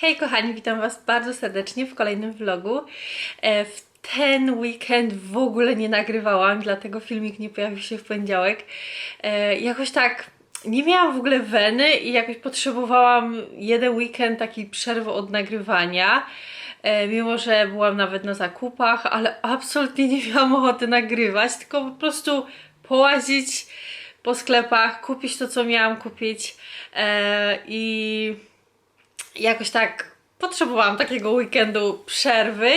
Hej kochani, witam Was bardzo serdecznie w kolejnym vlogu. E, W ten weekend w ogóle nie nagrywałam, dlatego filmik nie pojawił się w poniedziałek. E, Jakoś tak nie miałam w ogóle weny i jakoś potrzebowałam jeden weekend takiej przerwy od nagrywania. E, Mimo, że byłam nawet na zakupach, ale absolutnie nie miałam ochoty nagrywać, tylko po prostu połazić po sklepach, kupić to, co miałam kupić i jakoś tak potrzebowałam takiego weekendu przerwy,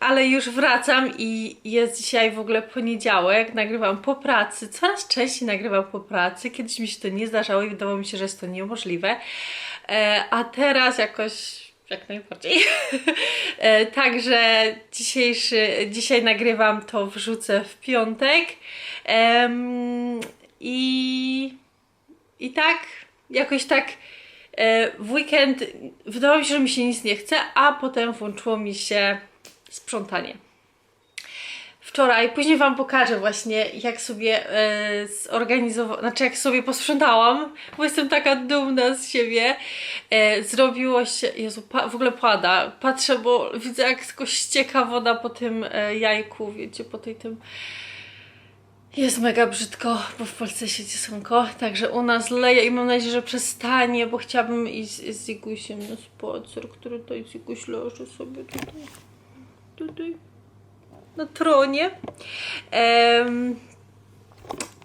ale już wracam i jest dzisiaj w ogóle poniedziałek, nagrywam po pracy, coraz częściej nagrywam po pracy, kiedyś mi się to nie zdarzało i wydawało mi się, że jest to niemożliwe, e, a teraz jakoś jak najbardziej. E, Także dzisiejszy, dzisiaj nagrywam to, wrzucę w piątek. Em, I, I tak, jakoś tak w weekend wydawało mi się, że mi się nic nie chce, a potem włączyło mi się sprzątanie. Wczoraj, później Wam pokażę właśnie, jak sobie e, zorganizowałam, znaczy jak sobie posprzątałam, bo jestem taka dumna z siebie. E, zrobiło się, Jezu, w ogóle pada, patrzę, bo widzę jak tylko ścieka woda po tym e, jajku, wiecie, po tej tym... Jest mega brzydko, bo w Polsce siedzi słonko, także u nas leje i mam nadzieję, że przestanie, bo chciałabym iść z Zigusiem na spacer, który tutaj Ziguś leży sobie tutaj, tutaj na tronie. Em,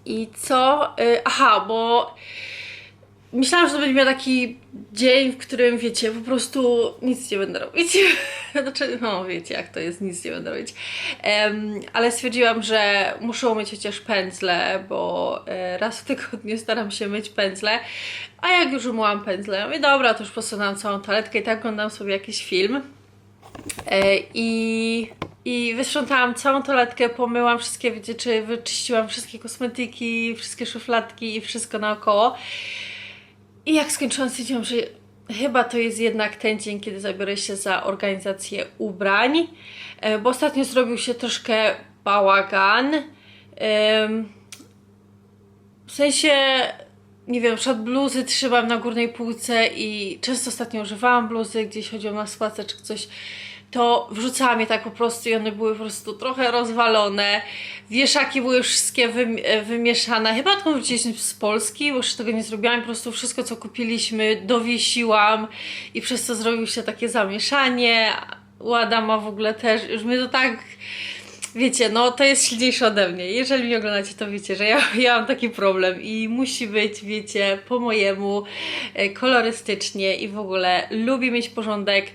I co? Y, Aha, bo myślałam, że to będzie miał taki dzień, w którym wiecie, po prostu nic nie będę robić. Znaczy, no wiecie, jak to jest, nic nie będę robić. Em, ale stwierdziłam, że muszę umyć chociaż pędzle, bo e, raz w tygodniu staram się myć pędzle. A jak już umyłam pędzle, mówię, dobra, to już posunęłam całą toaletkę i tak oglądam sobie jakiś film. E, I, I wysprzątałam całą toaletkę, pomyłam wszystkie, wiecie, czy wyczyściłam wszystkie kosmetyki, wszystkie szufladki i wszystko naokoło. I jak skończyłam, stwierdziłam, że chyba to jest jednak ten dzień, kiedy zabiorę się za organizację ubrań, e, bo ostatnio zrobił się troszkę bałagan. W sensie, nie wiem, przykład bluzy trzymam na górnej półce i często ostatnio używałam bluzy, gdzieś chodziłam na spacer czy coś, to wrzucałam je tak po prostu i one były po prostu trochę rozwalone. Wieszaki były wszystkie e, wymieszane. Chyba to wróciliśmy z Polski, bo już tego nie zrobiłam. Po prostu wszystko, co kupiliśmy, dowiesiłam i przez to zrobiło się takie zamieszanie. U Adama w ogóle też. Już mnie to tak wiecie, no to jest silniejsze ode mnie. Jeżeli mnie oglądacie, to wiecie, że ja, ja mam taki problem i musi być, wiecie, po mojemu, e, kolorystycznie i w ogóle lubię mieć porządek,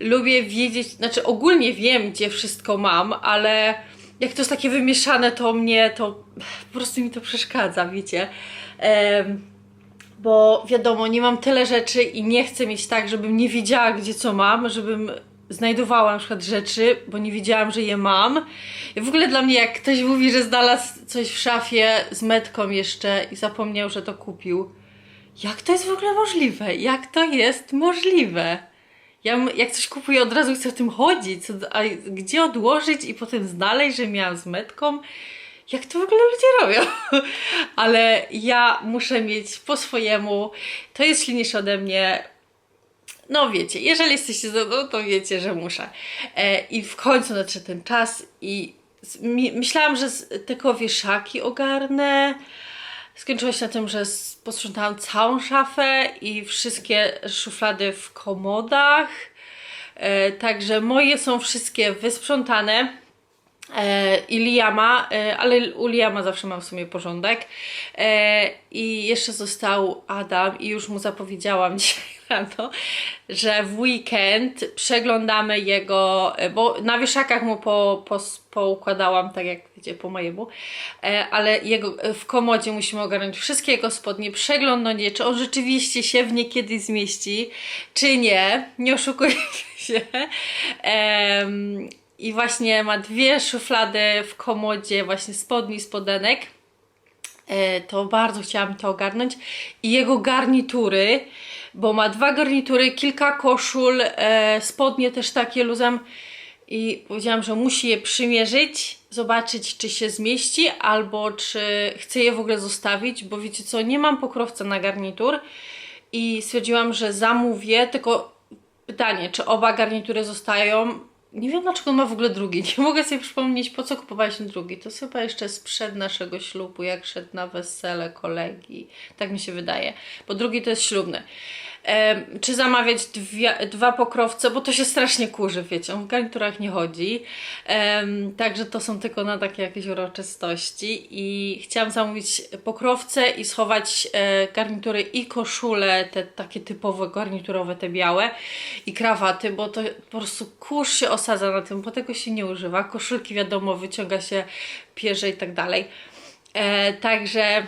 lubię wiedzieć, znaczy ogólnie wiem, gdzie wszystko mam, ale jak to jest takie wymieszane, to mnie to po prostu mi to przeszkadza, wiecie. Bo wiadomo, nie mam tyle rzeczy i nie chcę mieć tak, żebym nie wiedziała, gdzie co mam, żebym znajdowała na przykład rzeczy, bo nie wiedziałam, że je mam. I w ogóle dla mnie, jak ktoś mówi, że znalazł coś w szafie z metką jeszcze i zapomniał, że to kupił. Jak to jest w ogóle możliwe? Jak to jest możliwe? Ja jak coś kupuję, od razu chcę w tym chodzić, co, a gdzie odłożyć i potem znaleźć, że miałam z metką. Jak to w ogóle ludzie robią? Ale ja muszę mieć po swojemu. To jest silniejsze ode mnie. No wiecie, jeżeli jesteście ze mną, to wiecie, że muszę. E, I w końcu nadszedł ten czas i z- mi, myślałam, że z, tylko wieszaki ogarnę. Skończyło się na tym, że posprzątałam całą szafę i wszystkie szuflady w komodach. E, także moje są wszystkie wysprzątane. E, i Liama, e, ale u Liama zawsze mam w sumie porządek. E, I jeszcze został Adam i już mu zapowiedziałam dzisiaj rano, że w weekend przeglądamy jego, bo na wieszakach mu po, po, poukładałam, tak jak wiecie, po mojemu, e, ale jego, w komodzie musimy ogarnąć wszystkie jego spodnie, przeglądnąć je, czy on rzeczywiście się w nie kiedyś zmieści, czy nie, nie oszukujmy się. I właśnie ma dwie szuflady w komodzie, właśnie spodni, spodenek. E, to bardzo chciałam to ogarnąć. I jego garnitury, bo ma dwa garnitury, kilka koszul, e, spodnie też takie luzem. I powiedziałam, że musi je przymierzyć, zobaczyć, czy się zmieści, albo czy chce je w ogóle zostawić, bo wiecie co, nie mam pokrowca na garnitur i stwierdziłam, że zamówię, tylko pytanie, czy oba garnitury zostają. Nie wiem dlaczego on ma w ogóle drugi. Nie mogę sobie przypomnieć, po co kupowaliśmy drugi. To jest chyba jeszcze sprzed naszego ślubu, jak szedł na wesele kolegi. Tak mi się wydaje. Bo drugi to jest ślubny. Czy zamawiać dwie, dwa pokrowce, bo to się strasznie kurzy, wiecie, on w garniturach nie chodzi. Także to są tylko na takie jakieś uroczystości. I chciałam zamówić pokrowce i schować e, garnitury i koszule, te takie typowe garniturowe, te białe i krawaty, bo to po prostu kurz się osadza na tym, bo tego się nie używa. Koszulki wiadomo, wyciąga się pierze i tak dalej. E, także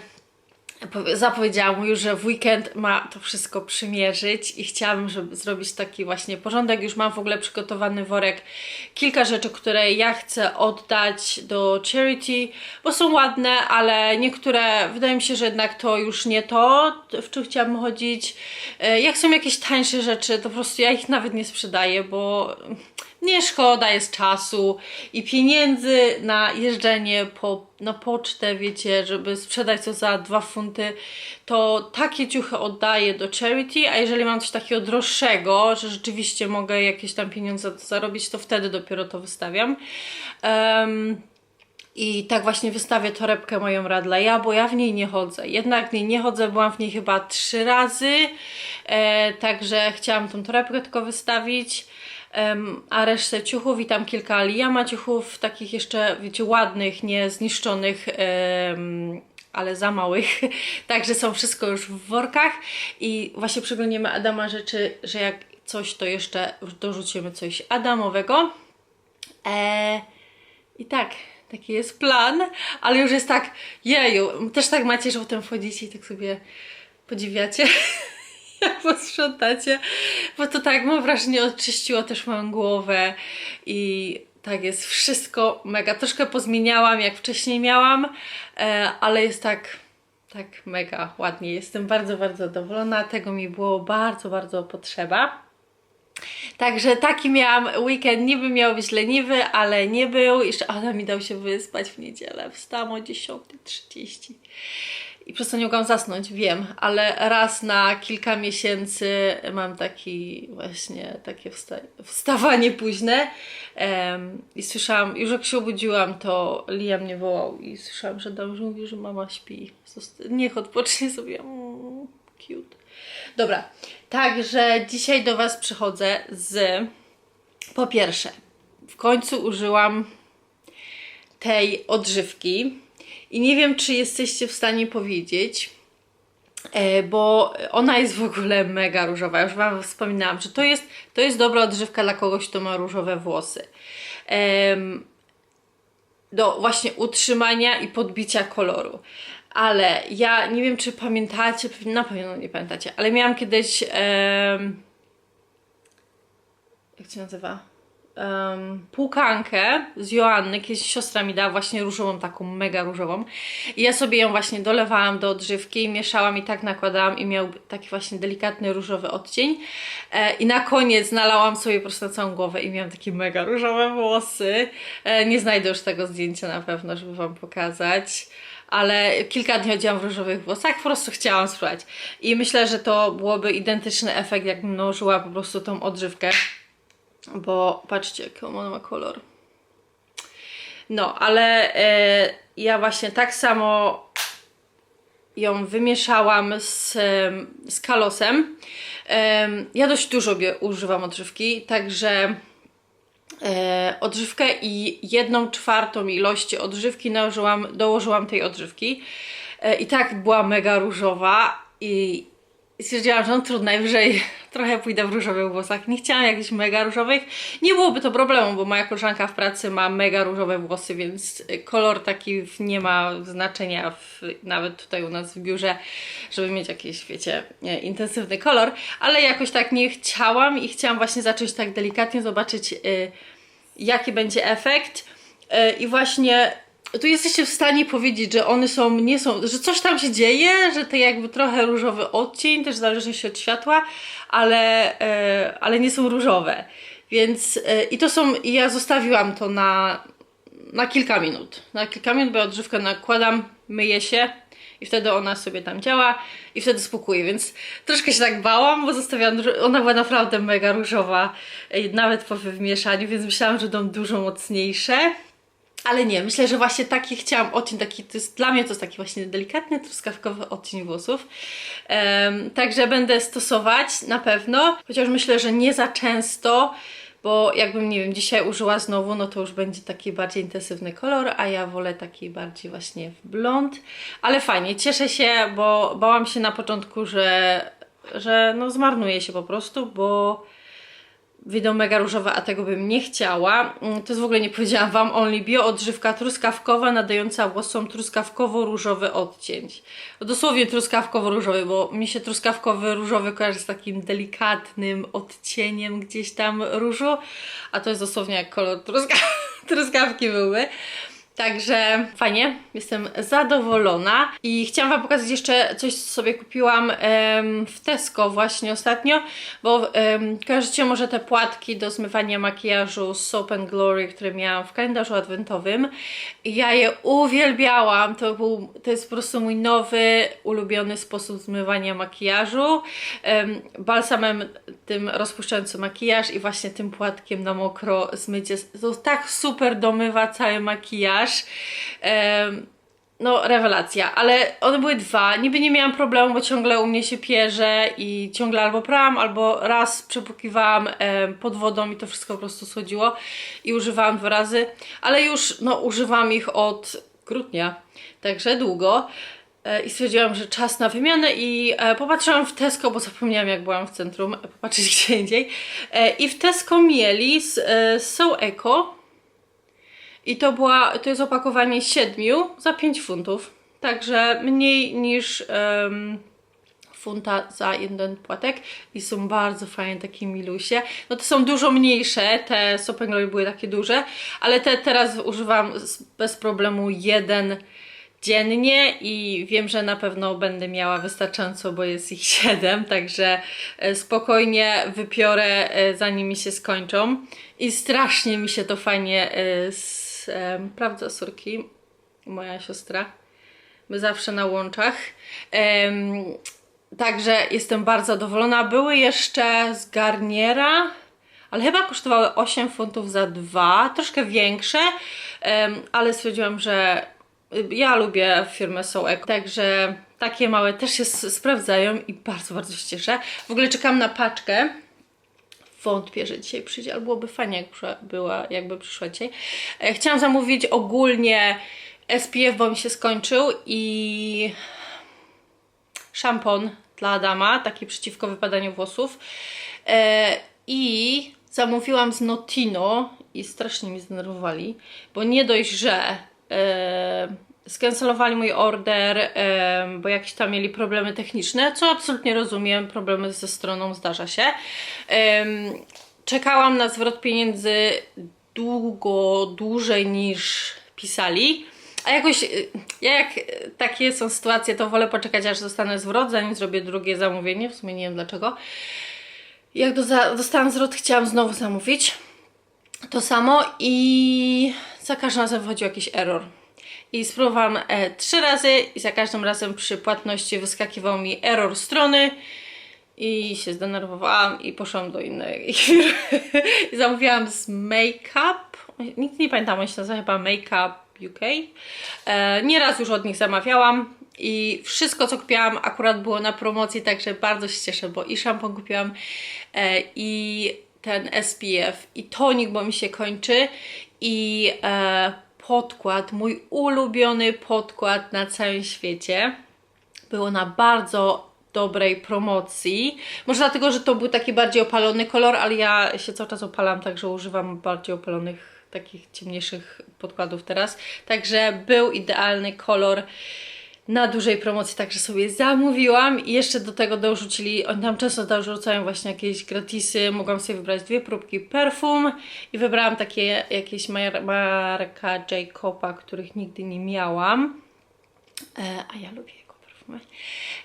Powie- Zapowiedziałam mu już, że w weekend ma to wszystko przymierzyć i chciałabym, żeby zrobić taki właśnie porządek. Już mam w ogóle przygotowany worek. Kilka rzeczy, które ja chcę oddać do charity, bo są ładne, ale niektóre wydaje mi się, że jednak to już nie to, w czym chciałabym chodzić. E, Jak są jakieś tańsze rzeczy, to po prostu ja ich nawet nie sprzedaję, bo nie szkoda jest czasu i pieniędzy na jeżdżenie po, na pocztę, wiecie, żeby sprzedać to za dwa funty, to takie ciuchy oddaję do charity, a jeżeli mam coś takiego droższego, że rzeczywiście mogę jakieś tam pieniądze zarobić, to wtedy dopiero to wystawiam. Em, i tak właśnie wystawię torebkę moją Radleja, bo ja w niej nie chodzę. Jednak w niej nie chodzę, byłam w niej chyba trzy razy, e, także chciałam tą torebkę tylko wystawić. A resztę ciuchów i tam kilka Liama ciuchów, takich jeszcze, wiecie, ładnych, nie zniszczonych, ale za małych. Także są wszystko już w workach i właśnie przeglądniemy Adama rzeczy, że jak coś, to jeszcze dorzucimy coś Adamowego. Eee, I tak, taki jest plan, ale już jest tak, jeju, też tak macie, że potem wchodzicie i tak sobie podziwiacie, jak posprzątacie, bo to tak, mam wrażenie, odczyściło też moją głowę i tak jest wszystko mega. Troszkę pozmieniałam, jak wcześniej miałam, e, ale jest tak, tak mega ładnie. Jestem bardzo, bardzo zadowolona. Tego mi było bardzo, bardzo potrzeba. Także taki miałam weekend, niby miał być leniwy, ale nie był. Jeszcze Adam mi dał się wyspać w niedzielę. Wstałam o 10.30 i przez to nie mogłam zasnąć, wiem, ale raz na kilka miesięcy mam taki właśnie takie wsta- wstawanie późne Em, i słyszałam, już jak się obudziłam, to Liam mnie wołał i słyszałam, że Dam mówi, że mama śpi. Niech odpocznie sobie. Mm, cute. Dobra, także dzisiaj do Was przychodzę z. Po pierwsze, w końcu użyłam tej odżywki i nie wiem, czy jesteście w stanie powiedzieć, e, bo ona jest w ogóle mega różowa. Już Wam wspominałam, że to jest, to jest dobra odżywka dla kogoś, kto ma różowe włosy. Do właśnie utrzymania i podbicia koloru. Ale ja nie wiem, czy pamiętacie, na pewno nie pamiętacie, ale miałam kiedyś. jak się nazywa? Um, płukankę z Joanny, kiedyś siostra mi dała właśnie różową, taką mega różową. I ja sobie ją właśnie dolewałam do odżywki, mieszałam i tak nakładałam i miał taki właśnie delikatny różowy odcień. E, I na koniec nalałam sobie po prostu na całą głowę i miałam takie mega różowe włosy. E, nie znajdę już tego zdjęcia na pewno, żeby Wam pokazać ale kilka dni chodziłam w różowych włosach, po prostu chciałam spróbować. I myślę, że to byłoby identyczny efekt, jakbym nałożyła po prostu tą odżywkę, bo patrzcie, jaki ona ma kolor. No, ale e, ja właśnie tak samo ją wymieszałam z, z kalosem. Em, ja dość dużo używam odżywki, także e, odżywkę i jedną czwartą ilości odżywki nałożyłam, dołożyłam tej odżywki. E, I tak była mega różowa i i stwierdziłam, że no trudno, najwyżej trochę pójdę w różowych włosach. Nie chciałam jakichś mega różowych. Nie byłoby to problemu, bo moja koleżanka w pracy ma mega różowe włosy, więc kolor taki nie ma znaczenia w, nawet tutaj u nas w biurze, żeby mieć jakiś, wiecie, intensywny kolor, ale jakoś tak nie chciałam i chciałam właśnie zacząć tak delikatnie zobaczyć, y, jaki będzie efekt. Y, I właśnie tu jesteście w stanie powiedzieć, że one są, nie są, że coś tam się dzieje, że to jakby trochę różowy odcień, też zależy się od światła, ale, e, ale nie są różowe. Więc e, i to są, ja zostawiłam to na, na kilka minut. Na kilka minut, bo ja odżywkę nakładam, myję się i wtedy ona sobie tam działa i wtedy spokuje, więc troszkę się tak bałam, bo zostawiałam, że ona była naprawdę mega różowa, e, nawet po wymieszaniu, więc myślałam, że będą dużo mocniejsze. Ale nie, myślę, że właśnie taki chciałam odcień, taki, to jest, dla mnie to jest taki właśnie delikatny, truskawkowy odcień włosów. Em, także będę stosować na pewno, chociaż myślę, że nie za często, bo jakbym, nie wiem, dzisiaj użyła znowu, no to już będzie taki bardziej intensywny kolor, a ja wolę taki bardziej właśnie w blond. Ale fajnie, cieszę się, bo bałam się na początku, że, że no zmarnuje się po prostu, bo wyjdą mega różowe, a tego bym nie chciała. Mm, To jest w ogóle nie powiedziałam Wam, Only Bio, odżywka truskawkowa nadająca włosom truskawkowo-różowy odcień. Dosłownie truskawkowo-różowy, bo mi się truskawkowy różowy kojarzy z takim delikatnym odcieniem gdzieś tam różu, a to jest dosłownie jak kolor truska truskawki były. Także fajnie, jestem zadowolona i chciałam Wam pokazać jeszcze coś, co sobie kupiłam em, w Tesco właśnie ostatnio, bo em, kojarzycie może te płatki do zmywania makijażu Soap and Glory, które miałam w kalendarzu adwentowym. I ja je uwielbiałam, to, był, to jest po prostu mój nowy, ulubiony sposób zmywania makijażu. Em, balsamem tym rozpuszczającym makijaż i właśnie tym płatkiem na mokro zmycie. To tak super domywa cały makijaż. No, rewelacja, ale one były dwa. Niby nie miałam problemu, bo ciągle u mnie się pierze i ciągle albo prałam, albo raz przepłukiwałam em, pod wodą i to wszystko po prostu schodziło i używałam dwa razy, ale już no, używam ich od grudnia, także długo. E, I stwierdziłam, że czas na wymianę i e, popatrzyłam w Tesco, bo zapomniałam jak byłam w centrum, e, popatrzeć gdzie indziej. I w Tesco mieli z So Eco i to, była, to jest opakowanie siedmiu za 5 funtów. Także mniej niż em, funta za jeden płatek. I są bardzo fajne takie milusie. No to są dużo mniejsze, te Sopenglory były takie duże, ale te teraz używam bez problemu jeden dziennie. I wiem, że na pewno będę miała wystarczająco, bo jest ich 7, także e, spokojnie wypiorę e, zanim mi się skończą. I strasznie mi się to fajnie sprawdza Surki, moja siostra, my zawsze na łączach. Także jestem bardzo zadowolona. Były jeszcze z Garniera, ale chyba kosztowały 8 funtów za dwa, troszkę większe, ale stwierdziłam, że ja lubię firmę So Eco, także takie małe też się sprawdzają i bardzo, bardzo się cieszę. W ogóle czekam na paczkę. Wątpię, że dzisiaj przyjdzie, ale byłoby fajnie, jak przyszła, była, jakby przyszła dzisiaj. E, Chciałam zamówić ogólnie SPF, bo mi się skończył i szampon dla Adama, taki przeciwko wypadaniu włosów. E, I zamówiłam z Notino i strasznie mi zdenerwowali, bo nie dość, że e, skancelowali mój order, bo jakieś tam mieli problemy techniczne, co absolutnie rozumiem, problemy ze stroną zdarza się. Czekałam na zwrot pieniędzy długo, dłużej niż pisali. A jakoś, y, ja jak y, takie są sytuacje, to wolę poczekać, aż dostanę zwrot, zanim zrobię drugie zamówienie. W sumie nie wiem dlaczego. Jak do, dostałam zwrot, chciałam znowu zamówić to samo i za każdym razem wchodził jakiś error. I spróbowałam e, trzy razy i za każdym razem przy płatności wyskakiwał mi error strony i się zdenerwowałam i poszłam do innej firmy. I zamówiłam z Makeup. Nikt nie pamiętam, on się nazywa chyba Makeup UK. E, nieraz już od nich zamawiałam i wszystko co kupiłam akurat było na promocji, także bardzo się cieszę, bo i szampon kupiłam e, i ten SPF i tonik, bo mi się kończy i e, podkład, mój ulubiony podkład na całym świecie było na bardzo dobrej promocji. Może dlatego, że to był taki bardziej opalony kolor, ale ja się cały czas opalam, także używam bardziej opalonych, takich ciemniejszych podkładów teraz. Także był idealny kolor na dużej promocji, także sobie zamówiłam i jeszcze do tego dorzucili, oni tam często dorzucają właśnie jakieś gratisy, mogłam sobie wybrać dwie próbki perfum i wybrałam takie jakieś mar- marka Jacoba, których nigdy nie miałam. E, a ja lubię jego perfumy.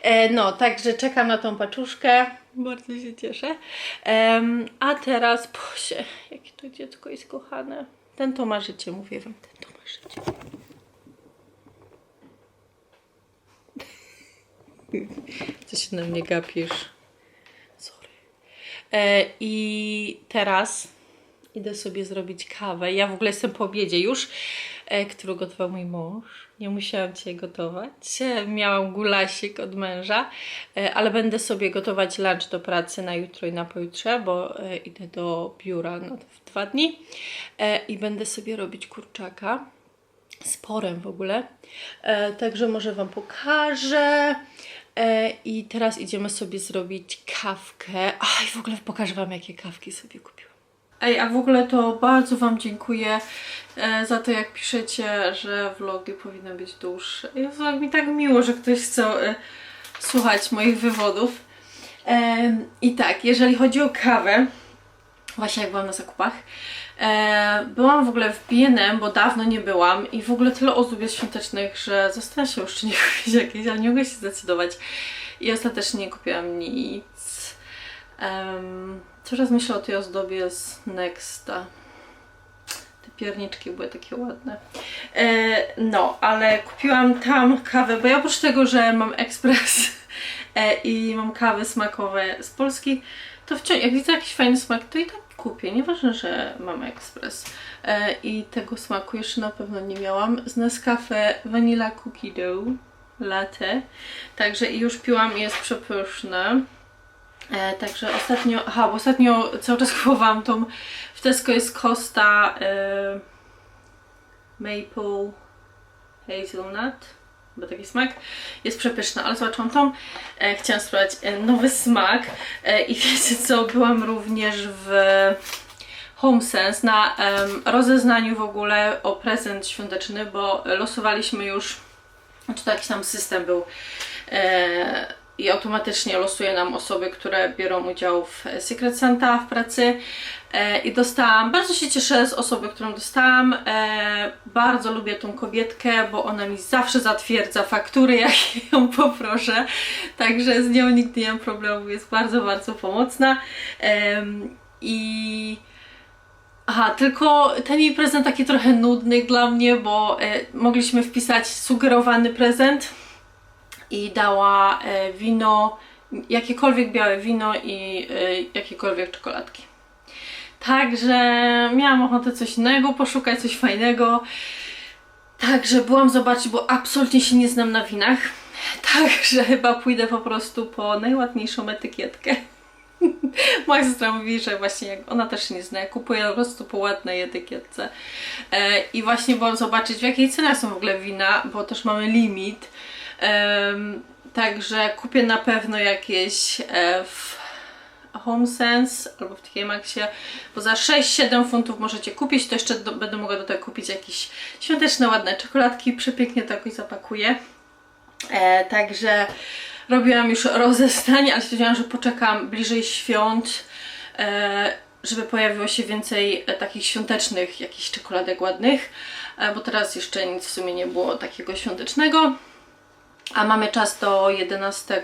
E, no, także czekam na tą paczuszkę. Bardzo się cieszę. Em, a teraz, boże, jakie to dziecko jest kochane. Ten to ma życie, mówię wam, ten to ma życie. Co się na mnie gapisz? Sorry. E, I teraz idę sobie zrobić kawę. Ja w ogóle jestem po obiedzie już, e, który gotował mój mąż. Nie musiałam Cię gotować. Miałam gulasik od męża, e, ale będę sobie gotować lunch do pracy na jutro i na pojutrze, bo e, idę do biura na dwa dni e, i będę sobie robić kurczaka sporem w ogóle. E, także może Wam pokażę. E, I teraz idziemy sobie zrobić kawkę. Aj, w ogóle pokażę Wam, jakie kawki sobie kupiłam. Ej, a w ogóle to bardzo Wam dziękuję e, za to, jak piszecie, że vlogi powinny być dłuższe. Jest mi tak miło, że ktoś chce e, słuchać moich wywodów. Em, I tak, jeżeli chodzi o kawę, właśnie jak byłam na zakupach. E, byłam w ogóle w B&M, bo dawno nie byłam i w ogóle tyle ozdób jest świątecznych, że zastanawiam się już, czy nie kupić jakiejś, ale nie mogę się zdecydować. I ostatecznie nie kupiłam nic. Um, coraz myślę o tej ozdobie z Nexta. Te pierniczki były takie ładne. E, no, ale kupiłam tam kawę, bo ja oprócz tego, że mam ekspres e, i mam kawy smakowe z Polski, to wciąż, jak widzę jakiś fajny smak, to i tak kupię. Nieważne, że mam ekspres. E, I tego smaku jeszcze na pewno nie miałam. Z Nescafe Vanilla Cookie Dough Latte. Także już piłam jest przepyszne. E, także ostatnio, aha, ostatnio cały czas kupowałam tą, w Tesco jest Costa e, Maple Hazelnut, bo taki smak jest przepyszna, ale zobaczyłam tą, e, chciałam spróbować e, nowy smak. E, i wiecie co, byłam również w HomeSense na em, rozeznaniu w ogóle o prezent świąteczny, bo losowaliśmy już, znaczy to jakiś tam system był e, i automatycznie losuje nam osoby, które biorą udział w Secret Santa w pracy. e, i dostałam, bardzo się cieszę z osoby, którą dostałam, e, bardzo lubię tą kobietkę, bo ona mi zawsze zatwierdza faktury, jak ją poproszę, także z nią nigdy nie mam problemu, jest bardzo, bardzo pomocna. I Aha, tylko ten jej prezent taki trochę nudny dla mnie, bo e, mogliśmy wpisać sugerowany prezent i dała e, wino, jakiekolwiek białe wino i e, jakiekolwiek czekoladki. Także miałam ochotę coś innego, poszukać coś fajnego. Także byłam zobaczyć, bo absolutnie się nie znam na winach. Także chyba pójdę po prostu po najładniejszą etykietkę. Moja siostra mówi, że właśnie jak ona też nie zna, ja kupuję po prostu po ładnej etykietce. E, I właśnie byłam zobaczyć w jakiej cenie są w ogóle wina, bo też mamy limit. Em, także kupię na pewno jakieś e, w HomeSense albo w TK bo za 6-7 funtów możecie kupić, to jeszcze do, będę mogła do tego kupić jakieś świąteczne, ładne czekoladki, przepięknie to jakoś zapakuję. E, także robiłam już rozeznanie, ale stwierdziłam, że poczekam bliżej świąt, e, żeby pojawiło się więcej e, takich świątecznych, jakichś czekoladek ładnych, e, bo teraz jeszcze nic w sumie nie było takiego świątecznego. A mamy czas do 11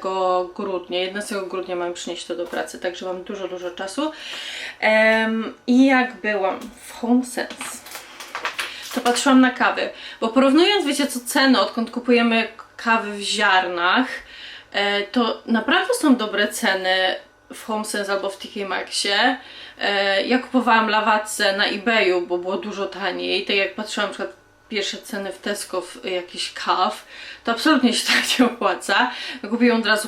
grudnia. 11 grudnia mamy przynieść to do pracy, także mam dużo, dużo czasu. Em, I jak byłam w HomeSense, to patrzyłam na kawy, bo porównując, wiecie co, ceny, odkąd kupujemy kawy w ziarnach, e, to naprawdę są dobre ceny w HomeSense albo w TK Maxie. E, ja kupowałam lawacę na eBayu, bo było dużo taniej. Tak jak patrzyłam na przykład pierwsze ceny w Tesco w jakiś kaw, to absolutnie się tak nie opłaca. Kupiłam od razu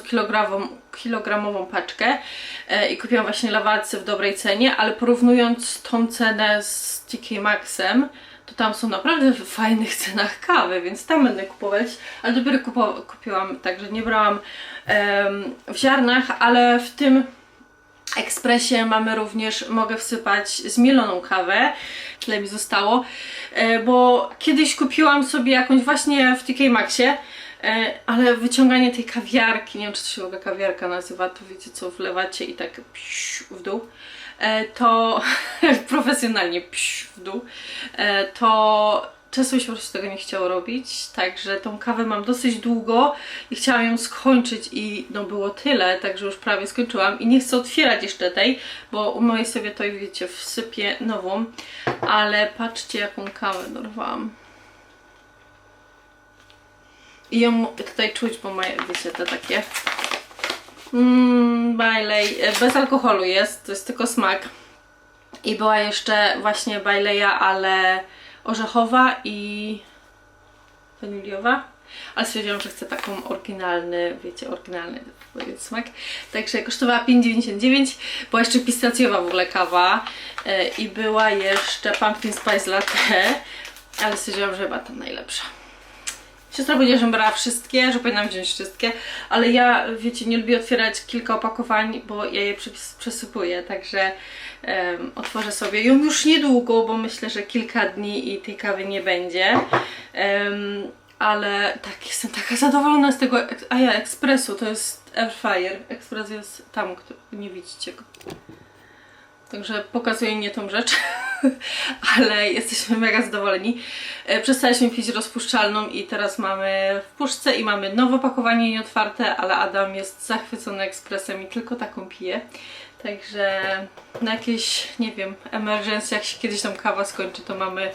kilogramową, paczkę e, i kupiłam właśnie lawalce w dobrej cenie, ale porównując tą cenę z TK Maxem, to tam są naprawdę w fajnych cenach kawy, więc tam będę kupować, ale dopiero kupo, kupiłam, także nie brałam w ziarnach, ale w tym ekspresie mamy również, mogę wsypać zmieloną kawę, tyle mi zostało, e, bo kiedyś kupiłam sobie jakąś właśnie w TK Maxie, e, ale wyciąganie tej kawiarki, nie wiem czy to się w ogóle kawiarka nazywa, to wiecie co, wlewacie i tak w dół, e, to profesjonalnie w dół, to Mi się po prostu tego nie chciało robić, także tą kawę mam dosyć długo i chciałam ją skończyć i no było tyle, także już prawie skończyłam i nie chcę otwierać jeszcze tej, bo umyję sobie to i wiecie, wsypię nową, ale patrzcie jaką kawę dorwałam. I ją tutaj czuć, bo ma, wiecie, te takie Mmm, Bailey. Bez alkoholu jest, to jest tylko smak. I była jeszcze właśnie Baileya, ale orzechowa i waniliowa. Ale stwierdziłam, że chcę taką oryginalny, wiecie, oryginalny smak. Także kosztowała 5,99. Była jeszcze pistacjowa w ogóle kawa e, i była jeszcze pumpkin spice latte, ale stwierdziłam, że chyba ta najlepsza. Siostra powiedziała, że brała wszystkie, że powinnam wziąć wszystkie, ale ja, wiecie, nie lubię otwierać kilka opakowań, bo ja je przesypuję, także em, otworzę sobie ją już niedługo, bo myślę, że kilka dni i tej kawy nie będzie. Em, ale tak, jestem taka zadowolona z tego, a ja, ekspresu, to jest air fryer, ekspres jest tam, nie widzicie go. Także pokazuję nie tą rzecz, ale jesteśmy mega zadowoleni. E, Przestaliśmy pić rozpuszczalną i teraz mamy w puszce i mamy nowe opakowanie nieotwarte, ale Adam jest zachwycony ekspresem i tylko taką pije. Także na jakieś, nie wiem, emergency, jak się kiedyś tam kawa skończy, to mamy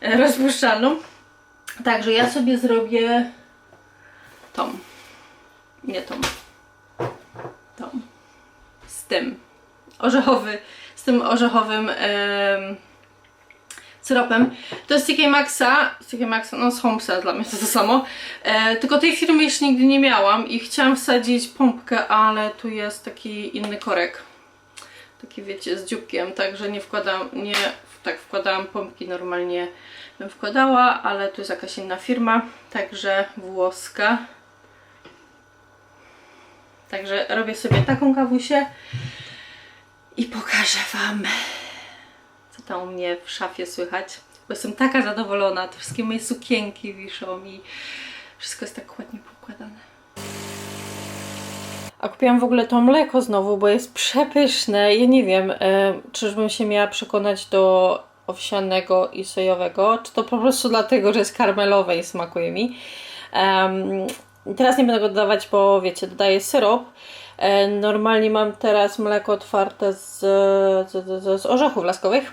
e, rozpuszczalną. Także ja sobie zrobię tą. Nie tą. Tą. Z tym. Orzechowy. Z tym orzechowym em, syropem. To jest TK Maxa, TK Maxa, no z Homesa dla mnie to to samo. E, tylko tej firmy jeszcze nigdy nie miałam i chciałam wsadzić pompkę, ale tu jest taki inny korek. Taki wiecie, z dzióbkiem, także nie wkładam, nie, tak wkładałam pompki normalnie bym wkładała, ale tu jest jakaś inna firma, także włoska. Także robię sobie taką kawusię i pokażę Wam, co tam u mnie w szafie słychać. Bo jestem taka zadowolona, te wszystkie moje sukienki wiszą i wszystko jest tak ładnie poukładane. A kupiłam w ogóle to mleko znowu, bo jest przepyszne. Ja nie wiem, e, czyżbym się miała przekonać do owsianego i sojowego, czy to po prostu dlatego, że jest karmelowe i smakuje mi. Em, teraz nie będę go dodawać, bo wiecie, dodaję syrop. E, normalnie mam teraz mleko otwarte z, z, z, orzechów laskowych,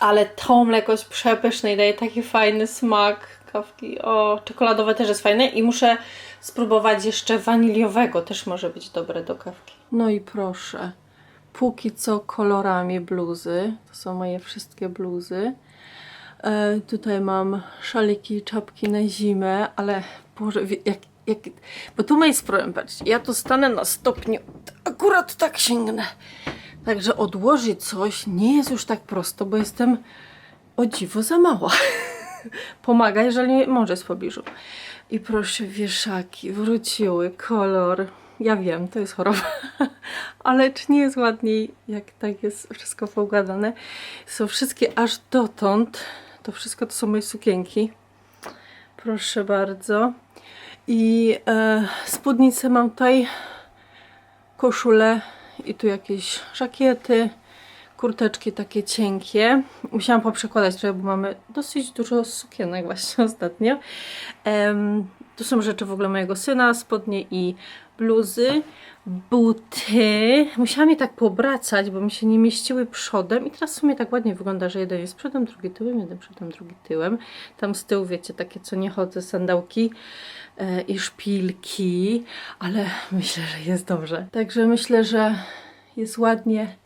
ale to mleko jest przepyszne i daje taki fajny smak kawki. O, czekoladowe też jest fajne i muszę spróbować jeszcze waniliowego, też może być dobre do kawki. No i proszę, póki co kolorami bluzy, to są moje wszystkie bluzy. E, tutaj mam szaliki, czapki na zimę, ale Boże, jak, jak, bo tu jest problem, patrzcie, ja tu stanę na stopniu, akurat tak sięgnę. Także odłożyć coś nie jest już tak prosto, bo jestem o dziwo za mała. Pomaga, jeżeli mąż jest w pobliżu. I proszę, wieszaki wróciły, kolor. Ja wiem, to jest choroba, ale czy nie jest ładniej, jak tak jest wszystko poukładane? Są wszystkie aż dotąd. To wszystko to są moje sukienki. Proszę bardzo. I e, spódnicę mam tutaj, koszulę i tu jakieś żakiety, kurteczki takie cienkie. Musiałam poprzekładać trochę, bo mamy dosyć dużo sukienek właśnie ostatnio. Em, to są rzeczy w ogóle mojego syna, spodnie i bluzy. Buty. Musiałam je tak pobracać, bo mi się nie mieściły przodem i teraz w sumie tak ładnie wygląda, że jeden jest przodem, drugi tyłem, jeden przodem, drugi tyłem. Tam z tyłu, wiecie, takie co nie chodzę, sandałki i szpilki, ale myślę, że jest dobrze. Także myślę, że jest ładnie.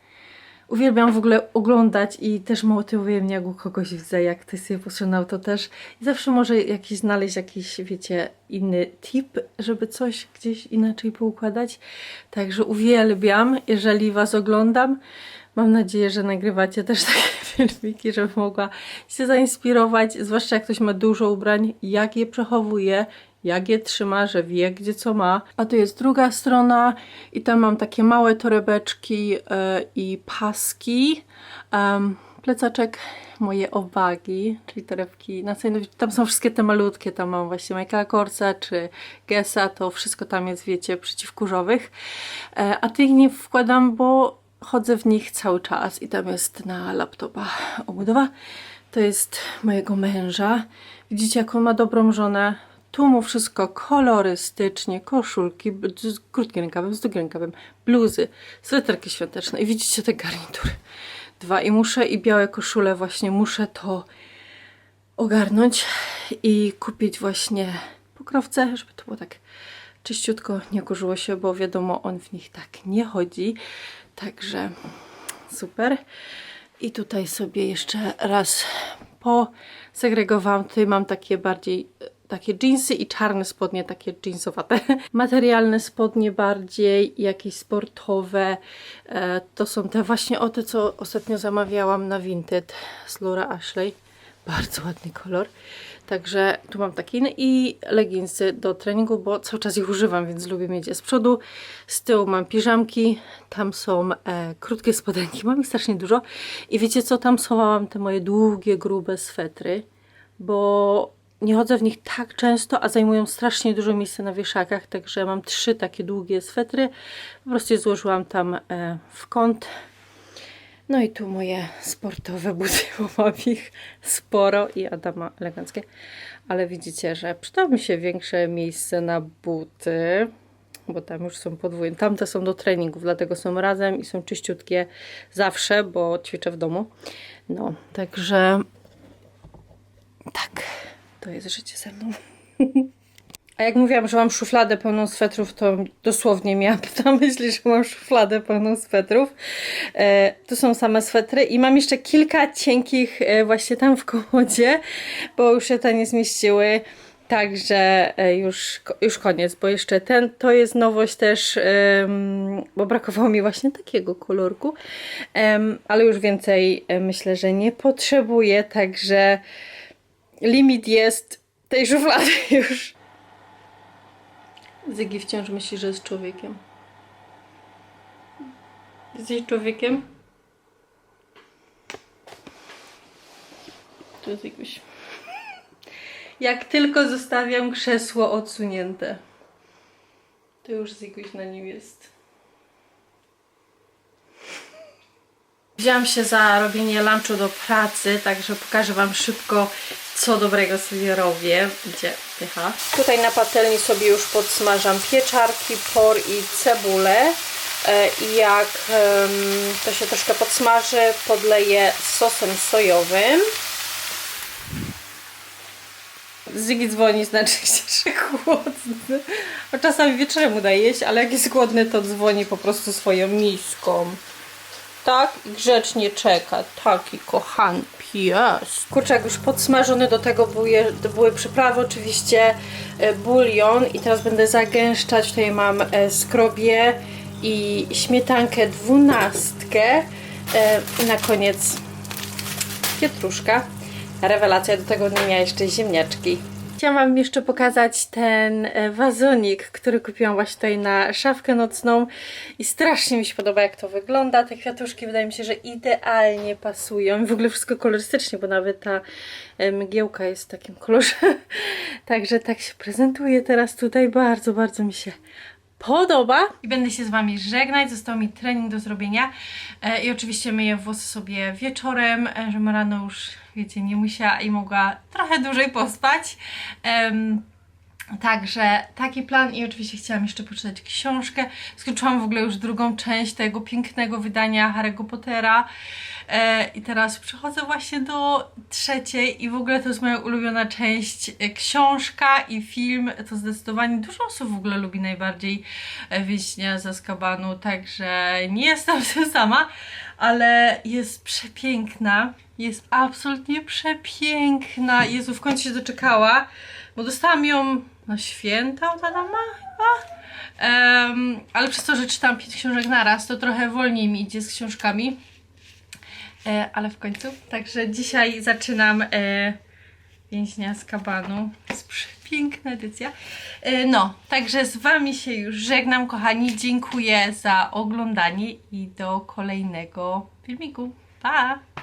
Uwielbiam w ogóle oglądać i też motywuje mnie, jak u kogoś widzę, jak ty sobie posunął, to też i zawsze może jakiś znaleźć jakiś, wiecie, inny tip, żeby coś gdzieś inaczej poukładać. Także uwielbiam, jeżeli was oglądam. Mam nadzieję, że nagrywacie też takie filmiki, żebym mogła się zainspirować, zwłaszcza jak ktoś ma dużo ubrań, jak je przechowuje, jak je trzyma, że wie gdzie co ma. A tu jest druga strona i tam mam takie małe torebeczki e, i paski. Em, plecaczek, moje owagi, czyli torebki na. Tam są wszystkie te malutkie, tam mam właśnie Michaela Korsa czy Gessa, to wszystko tam jest, wiecie, przeciwkurzowych. E, a tych nie wkładam, bo chodzę w nich cały czas i tam jest na laptopa obudowa. To jest mojego męża. Widzicie, jak on ma dobrą żonę. Tu mu wszystko kolorystycznie, koszulki z krótkim rękawem, z długim rękawem, bluzy, sweterki świąteczne i widzicie te garnitury. Dwa i muszę i białe koszule właśnie muszę to ogarnąć i kupić właśnie, pokrowce, żeby to było tak czyściutko, nie kurzyło się, bo wiadomo, on w nich tak nie chodzi. Także super. I tutaj sobie jeszcze raz posegregowałam. Tutaj mam takie bardziej takie jeansy i czarne spodnie, takie jeansowate. Materialne spodnie bardziej, jakieś sportowe. E, to są te właśnie o te, co ostatnio zamawiałam na Vinted z Laura Ashley. Bardzo ładny kolor. Także tu mam takie i leginsy do treningu, bo cały czas ich używam, więc lubię mieć je z przodu. Z tyłu mam piżamki, tam są e, krótkie spodenki, mam ich strasznie dużo. I wiecie co, tam schowałam te moje długie, grube swetry, bo nie chodzę w nich tak często, a zajmują strasznie dużo miejsca na wieszakach, także mam trzy takie długie swetry. Po prostu je złożyłam tam e, w kąt. No i tu moje sportowe buty, bo mam ich sporo i Adama eleganckie. Ale widzicie, że przyda mi się większe miejsce na buty, bo tam już są podwójne. Tamte są do treningów, dlatego są razem i są czyściutkie zawsze, bo ćwiczę w domu. No, także tak, to jest życie ze mną. A jak mówiłam, że mam szufladę pełną swetrów, to dosłownie miałam na myśli, że mam szufladę pełną swetrów. E, tu są same swetry i mam jeszcze kilka cienkich e, właśnie tam w komodzie, bo już się te nie zmieściły. Także e, już, już koniec, bo jeszcze ten to jest nowość też, em, bo brakowało mi właśnie takiego kolorku, Em, ale już więcej e, myślę, że nie potrzebuję, także limit jest tej szuflady już. Zygi wciąż myśli, że jest człowiekiem. Jesteś człowiekiem? Tu jest. Jak tylko zostawiam krzesło odsunięte, to już Ziguś na nim jest. Wziąłam się za robienie lunchu do pracy, także pokażę Wam szybko, co dobrego sobie robię. Gdzie pycha? Tutaj na patelni sobie już podsmażam pieczarki, por i cebulę. E, I jak to się troszkę podsmaży, podleję sosem sojowym. Zygi dzwoni, znaczy się, że głodny. A czasami wieczorem udaje jeść, ale jak jest głodny, to dzwoni po prostu swoją miską. Tak, i grzecznie czeka. Taki kochany pies. Kurczak już podsmażony, do tego były, były przyprawy, oczywiście e, bulion i teraz będę zagęszczać. Tutaj mam e, skrobie i śmietankę dwunastkę e, i na koniec pietruszka. Rewelacja, do tego dnia jeszcze ziemniaczki. Chciałam Wam jeszcze pokazać ten e, wazonik, który kupiłam właśnie tutaj na szafkę nocną i strasznie mi się podoba jak to wygląda. Te kwiatuszki wydaje mi się, że idealnie pasują. I w ogóle wszystko kolorystycznie, bo nawet ta e, mgiełka jest w takim kolorze. Także tak się prezentuje teraz tutaj. Bardzo, bardzo mi się podoba. I będę się z Wami żegnać. Został mi trening do zrobienia. E, I oczywiście myję włosy sobie wieczorem, e, żebym rano już, wiecie, nie musiała i mogła trochę dłużej pospać. Em, Także taki plan i oczywiście chciałam jeszcze poczytać książkę. Skończyłam w ogóle już drugą część tego pięknego wydania Harry'ego Pottera e, i teraz przechodzę właśnie do trzeciej i w ogóle to jest moja ulubiona część. E, książka i film to zdecydowanie dużo osób w ogóle lubi najbardziej e, Wiśnia z Azkabanu, także nie jestem tym sama, ale jest przepiękna. Jest absolutnie przepiękna. Jezu, w końcu się doczekała, bo dostałam ją na święta od Adama chyba. Em, ale przez to, że czytam pięć książek naraz, to trochę wolniej mi idzie z książkami. E, ale w końcu. Także dzisiaj zaczynam e, Więźnia z Kabanu. Jest przepiękna edycja. E, no, także z Wami się już żegnam, kochani. Dziękuję za oglądanie i do kolejnego filmiku. Pa!